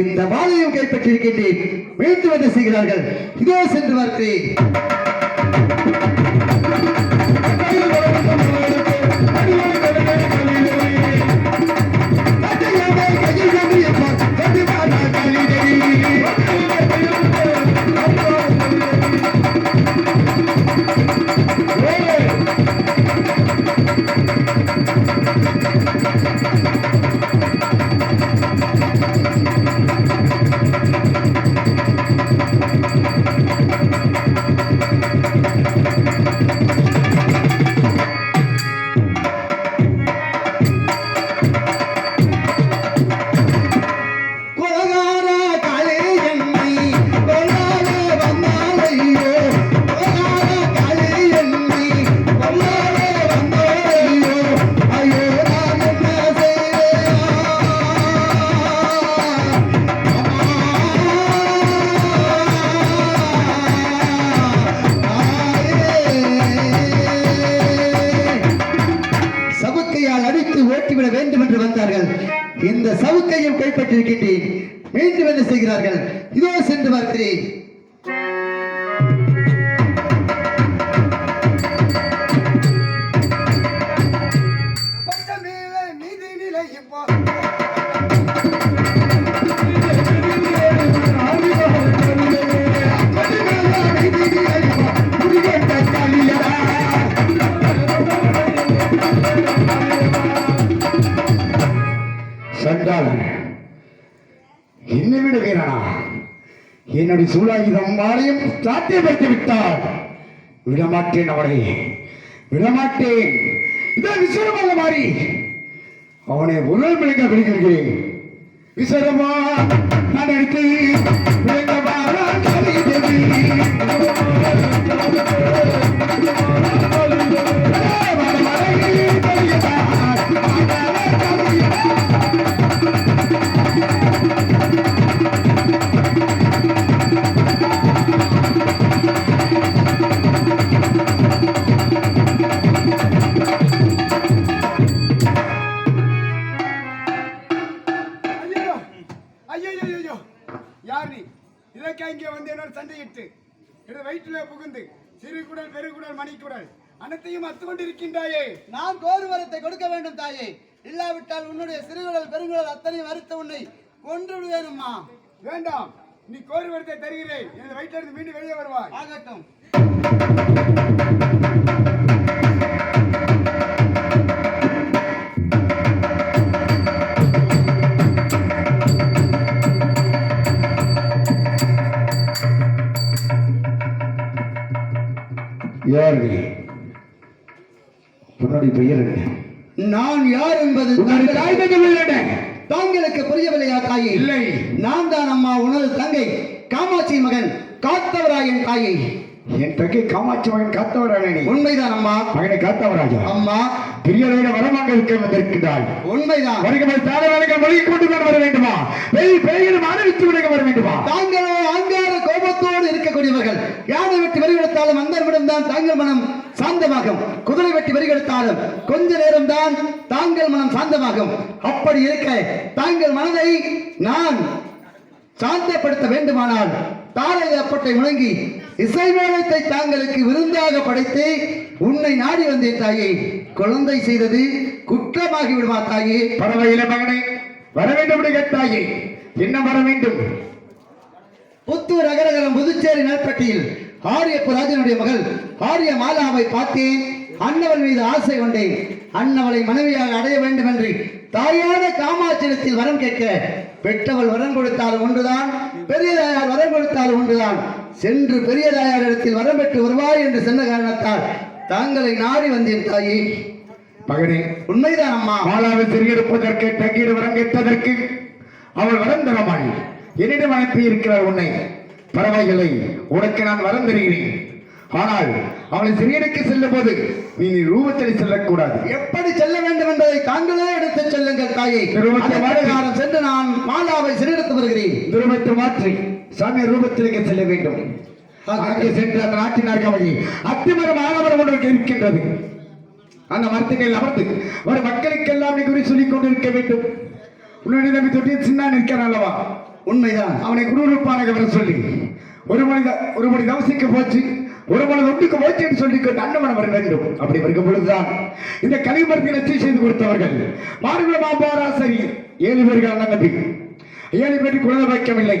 இந்த மாலையும் கைப்பற்றியிருக்கின்றேன். மீண்டும் என்ன செய்கிறார்கள். இதோ சென்று பார்க்கிறேன். கையால் அடித்து ஓட்டிவிட வேண்டும் என்று வந்தார்கள். இந்த சவுக்கையும் கைப்பற்றிருக்கின்றேன் மீண்டும் என்ன செய்கிறார்கள்? இதோ சென்று பார்க்கிறேன். என்னுடைய சூழாயுதம் மாலையும் சாத்தியப்படுத்தி விட்டார். விடமாட்டேன் அவனை விடமாட்டேன். இதான் விஸ்வரமாக மாறி அவனை உடல் விளங்க விடுகிறேன். விஸ்வரமா நான் எடுத்து விளங்க புகுந்து சிறு குடல் பெருகுடல் மணிக்குடல் அனைத்தையும் அத்து கொண்டிருக்கின்றாயே. நான் கோருவரத்தை கொடுக்க வேண்டும் தாயே. இல்லாவிட்டால் உன்னுடைய சிறுகுடல் பெருங்குடல் அத்தனையும் அறுத்த உன்னை கொன்று விடுவேனும்மா வேண்டாம். நீ கோரி வரத்தை தருகிறேன். எனது வயிற்றிலிருந்து மீண்டும் வெளியே வருவாய். ஆகட்டும். யார் நீ உன்னுடைய பெயர் நான் யார் என்பது தாங்களுக்கு புரியவில்லையா தாயே? இல்லை. நான் தான் அம்மா உனது தங்கை காமாட்சி மகன் காத்தவராயன் தாயே. என் தங்கை காமாட்சி மகன் காத்தவரான நீ உண்மைதான் அம்மா. மகனை காத்தவராஜா? அம்மா. பெரியவரிட வரமாக இருக்க வந்திருக்கிறாள் உண்மைதான் வருகிறவர் தாரவாளர்கள் மொழி கொண்டு தான் வர வேண்டுமா? பெய் பெய்கிற ஆரம்பித்து விட வர வேண்டுமா? தாங்களோ அங்கார கோபத்தோடு இருக்கக்கூடியவர்கள். யானை வெட்டி வரிகெடுத்தாலும் அந்த நிமிடம் தான் தாங்கள் மனம் சாந்தமாகும். குதிரை வெட்டி வரிகெடுத்தாலும் கொஞ்ச நேரம் தான் தாங்கள் மனம் சாந்தமாகும். அப்படி இருக்க தாங்கள் மனதை நான் சாந்தப்படுத்த வேண்டுமானால் தாரை அப்பட்டை முழங்கி இசை மேளத்தை தாங்களுக்கு விருந்தாக படைத்து உன்னை நாடி வந்தேன் தாயே. குழந்தை செய்தது குற்றமாகி விடுமா தாயே? பரவாயில்லை மகனே வர வேண்டும் கேட்டாயே. என்ன வர வேண்டும். புத்தூர் அகரகரம் புதுச்சேரி நல்பட்டியில் ஆரியப்பு ராஜனுடைய மகள் ஆரிய மாலாவை பார்த்தேன். அன்னவள் மீது ஆசை கொண்டேன். அன்னவளை மனைவியாக அடைய வேண்டும் என்று தாயான காமாட்சியத்தில் வரம் கேட்க பெற்றவள் வரம் கொடுத்தாலும் ஒன்றுதான் பெரியதாயார் வரம் கொடுத்தாலும் ஒன்றுதான். சென்று பெரியதாயார் இடத்தில் வரம் பெற்று வருவாய் என்று சொன்ன காரணத்தால் தாங்களை நாடி வந்தேன் தாயே. மகனே உண்மைதான் அம்மா. மாலாவை தெரியிருப்பதற்கு தங்கீடு வரம் கேட்டதற்கு அவள் வரம் தரமாள் என்னிடம் அனுப்பி இருக்கிறார் உன்னை. பரவாயில்லை உனக்கு நான் வரம் தருகிறேன். ஆனால் அவளை சிறியனுக்கு செல்லும் போது நீ ரூபத்தில் செல்லக்கூடாது. எப்படி செல்ல வேண்டும் என்பதை தாங்களே எடுத்துச் செல்லுங்கள் தாயே. சென்று நான் மாலாவை சிறையெடுத்து வருகிறேன். துருவத்தை மாற்றி. சாமி ரூபத்திலேயே செல்ல வேண்டும். அங்கே சென்று அந்த நாட்டின் அருகாமையை அத்திமரம் ஆலமரம் ஒன்று அந்த மரத்துக்கள் அமர்ந்து வரும் மக்களுக்கெல்லாம் நீ குறி சொல்லிக் கொண்டிருக்க வேண்டும். உன்னுடைய நம்பி தொட்டி சின்ன நிற்கிறான் அல்லவா? உண்மைதான். அவனை குருவிப்பானாக வர சொல்லி ஒரு மணி ஒரு மணி தவசைக்கு போச்சு ஒரு மணி ஒன்றுக்கு போச்சு என்று சொல்லி அன்னமனம் வர வேண்டும். அப்படி இருக்கும் இந்த கலிமரத்தை நச்சு செய்து கொடுத்தவர்கள் மாறுகுல மாபாராசரி ஏழு பேர்கள் நம்பி ஏழு பேருக்கு குழந்தை வைக்கவில்லை.